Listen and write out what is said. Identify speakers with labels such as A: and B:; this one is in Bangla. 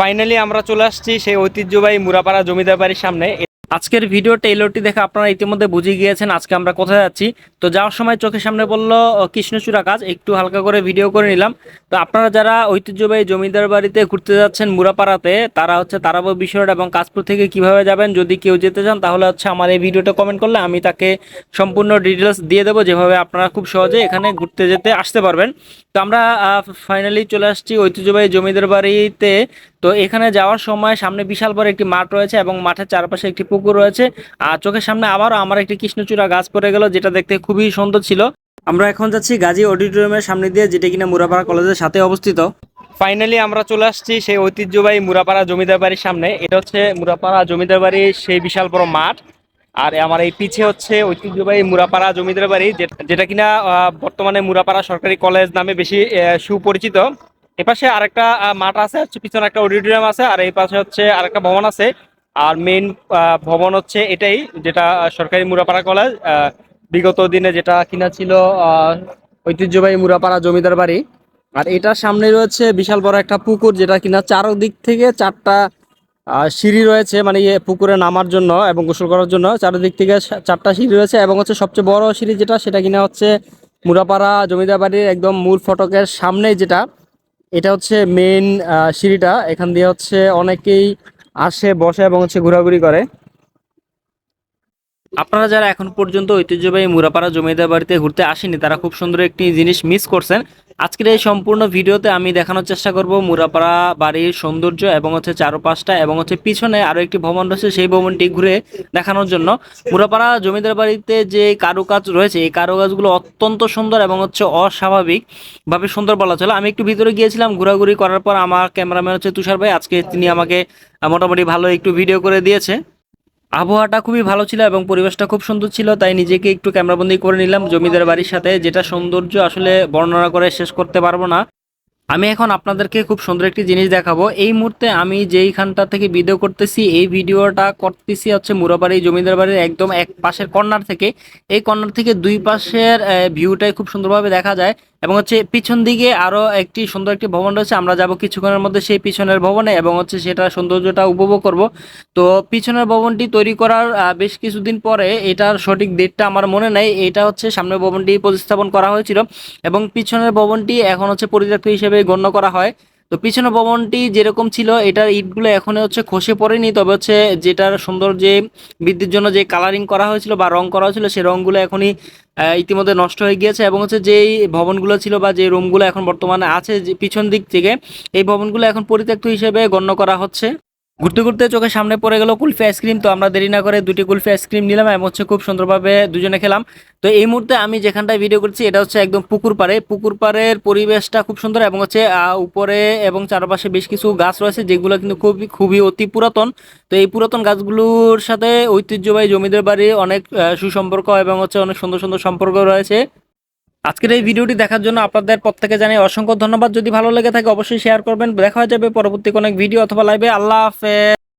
A: ফাইনালি আমরা চলে আসছি সেই ঐতিহ্যবাহী মুরাপাড়া জমিদার বাড়ির সামনে। আজকের ভিডিও টেইলরটি দেখে আপনারা ইতিমধ্যে বুঝে গিয়েছেন আজকে আমরা কোথায় যাচ্ছি। তো যাওয়ার সময় চোখের সামনে বলল কৃষ্ণচূড়া কাজ একটু হালকা করে ভিডিও করে নিলাম। তো আপনারা যারা ঐতিহ্যবাহী জমিদার বাড়িতে ঘুরতে যাচ্ছেন মুরাপাড়াতে, তারা হচ্ছে তারাবো বিষয় এবং কাজপুর থেকে কীভাবে যাবেন, যদি কেউ যেতে চান, তাহলে হচ্ছে আমার এই ভিডিওটা কমেন্ট করলে আমি তাকে সম্পূর্ণ ডিটেলস দিয়ে দেবো, যেভাবে আপনারা খুব সহজে এখানে ঘুরতে যেতে আসতে পারবেন। তো আমরা ফাইনালি চলে আসছি ঐতিহ্যবাহী জমিদার বাড়িতে। তো এখানে যাওয়ার সময় সামনে বিশাল বড় একটি মাঠ রয়েছে এবং মাঠের চারপাশে একটি পুকুর রয়েছে। আর চোখের সামনে আবারও আমার একটি কৃষ্ণচূড়া গাছ পড়ে গেল, যেটা দেখতে খুবই সুন্দর ছিল। আমরা এখন যাচ্ছি গাজী অডিটোরিয়ামের সামনে দিয়ে, যেটা কিনা মুরাপাড়া কলেজের সাথে অবস্থিত। ফাইনালি আমরা চলে আসছি সেই ঐতিহ্যবাহী মুরাপাড়া জমিদার বাড়ির সামনে। এটা হচ্ছে মুরাপাড়া জমিদার বাড়ির সেই বিশাল বড় মাঠ। আর আমার এই পিছে হচ্ছে ঐতিহ্যবাহী মুরাপাড়া জমিদার বাড়ি যেটা কিনা বর্তমানে মুরাপাড়া সরকারি কলেজ নামে বেশি সুপরিচিত। এপাশে আরেকটা মাঠ আছে পিছনে একটা অডিটোরিয়াম আছে, আর এই পাশে হচ্ছে আরেকটা ভবন আছে। আর মেইন ভবন হচ্ছে এটাই, যেটা সরকারি মুরাপাড়া কলেজ বিগত দিনে যেটা কিনা ছিল ঐতিহ্যবাহী মুরাপাড়া জমিদার বাড়ি। আর এটার সামনে রয়েছে বিশাল বড় একটা পুকুর, যেটা কিনা চারদিক থেকে চারটা সিঁড়ি রয়েছে মানে ইয়ে পুকুরে নামার জন্য এবং গোসল করার জন্য। চারিদিক থেকে চারটা সিঁড়ি রয়েছে এবং হচ্ছে সবচেয়ে বড় সিঁড়ি যেটা, সেটা কিনা হচ্ছে মুরাপাড়া জমিদার বাড়ির একদম মূল ফটকের সামনে যেটা। এটা হচ্ছে মেইন সিঁড়িটা। এখান দিয়ে হচ্ছে অনেকেই আসে বসে এবং হচ্ছে ঘোরাঘুরি করে। আপনারা যারা এখন পর্যন্ত ঐতিহ্যবাহী মুরাপাড়া জমিদার বাড়িতে ঘুরতে আসেনি তারা খুব সুন্দর একটি জিনিস মিস করছেন। আজকের এই সম্পূর্ণ ভিডিওতে আমি দেখানোর চেষ্টা করব মুরাপাড়া বাড়ির সৌন্দর্য এবং হচ্ছে চারপাশটা এবং হচ্ছে পিছনে আরও একটি ভবন রয়েছে, সেই ভবনটি ঘুরে দেখানোর জন্য। মুরাপাড়া জমিদার বাড়িতে যে কারুকাজ রয়েছে, এই কারুকাজগুলো অত্যন্ত সুন্দর এবং হচ্ছে অস্বাভাবিকভাবে সুন্দর বলা চলে। আমি একটু ভিতরে গিয়েছিলাম, ঘোরাঘুরি করার পর আমার ক্যামেরাম্যান হচ্ছে তুষার ভাই। আজকে তিনি আমাকে মোটামুটি ভালো একটু ভিডিও করে দিয়েছে। আবহাওয়াটা খুবই ভালো ছিল এবং পরিবেশটা খুব সুন্দর ছিল, তাই নিজেকে একটু ক্যামেরাবন্দি করে নিলাম জমিদার বাড়ির সাথে, যেটা সৌন্দর্য আসলে বর্ণনা করে শেষ করতে পারব না। আমি এখন আপনাদেরকে খুব সুন্দর একটি জিনিস দেখাবো। এই মুহূর্তে আমি যেইখানটা থেকে ভিডিও করতেছি, এই ভিডিওটা করতেছি হচ্ছে মুরাবাড়ি জমিদার বাড়ির একদম এক পাশের কর্নার থেকে। এই কর্নার থেকে দুই পাশের ভিউটাই খুব সুন্দরভাবে দেখা যায়। এবং হচ্ছে পিছন দিকে আরও একটি সুন্দর একটি ভবন রয়েছে। আমরা যাব কিছুক্ষণের মধ্যে সেই পিছনের ভবনে এবং হচ্ছে সেটা সৌন্দর্যটা উপভোগ করব। তো পিছনের ভবনটি তৈরি করার বেশ কিছুদিন পরে এটার সঠিক ডেটটা আমার মনে নেই। এটা হচ্ছে সামনের ভবনটি প্রতিস্থাপন করা হয়েছিল এবং পিছনের ভবনটি এখন হচ্ছে পরিত্যক্ত হিসেবে গণ্য করা হয়। তো পিছনের ভবনটি যেরকম ছিল, এটার ইটগুলো এখন হচ্ছে খসে পড়েনি। তবে হচ্ছে যেটার সুন্দর যে বৃদ্ধির জন্য যে কালারিং করা হয়েছিল বা রং করা হয়েছিল, সে রংগুলো এখনই ইতিমধ্যে নষ্ট হয়ে গিয়েছে এবং হচ্ছে যেই ভবনগুলো ছিল বা যে রুমগুলো এখন বর্তমানে আছে, যে পিছন দিক থেকে, এই ভবনগুলো এখন পরিত্যক্ত হিসেবে গণ্য করা হচ্ছে। ঘুরতে ঘুরতে চোখের সামনে পড়ে গেল কুলফি আইসক্রিম। তো আমরা দেরি না করে দুটি কুলফি আইসক্রিম নিলাম এবং হচ্ছে খুব সুন্দরভাবে দুজনে খেলাম। তো এই মুহূর্তে আমি যেখানটায় ভিডিও করছি, এটা হচ্ছে একদম পুকুর পাড়ে। পুকুর পাড়ের পরিবেশটা খুব সুন্দর এবং হচ্ছে উপরে এবং চারপাশে বেশ কিছু গাছ রয়েছে, যেগুলো কিন্তু খুবই খুবই অতি পুরাতন। তো এই পুরাতন গাছগুলোর সাথে ঐতিহ্যবাহী জমিদার বাড়ির অনেক সুসম্পর্ক এবং হচ্ছে অনেক সুন্দর সুন্দর সম্পর্ক রয়েছে। আজকের এই ভিডিওটি দেখার জন্য আপনাদের প্রত্যেকে জানাই অসংখ্য ধন্যবাদ। যদি ভালো লেগে থাকে, অবশ্যই শেয়ার করবেন। দেখা হয়ে যাবে পরবর্তী কোনো ভিডিও অথবা লাইভে আল্লাহ হাফেজ।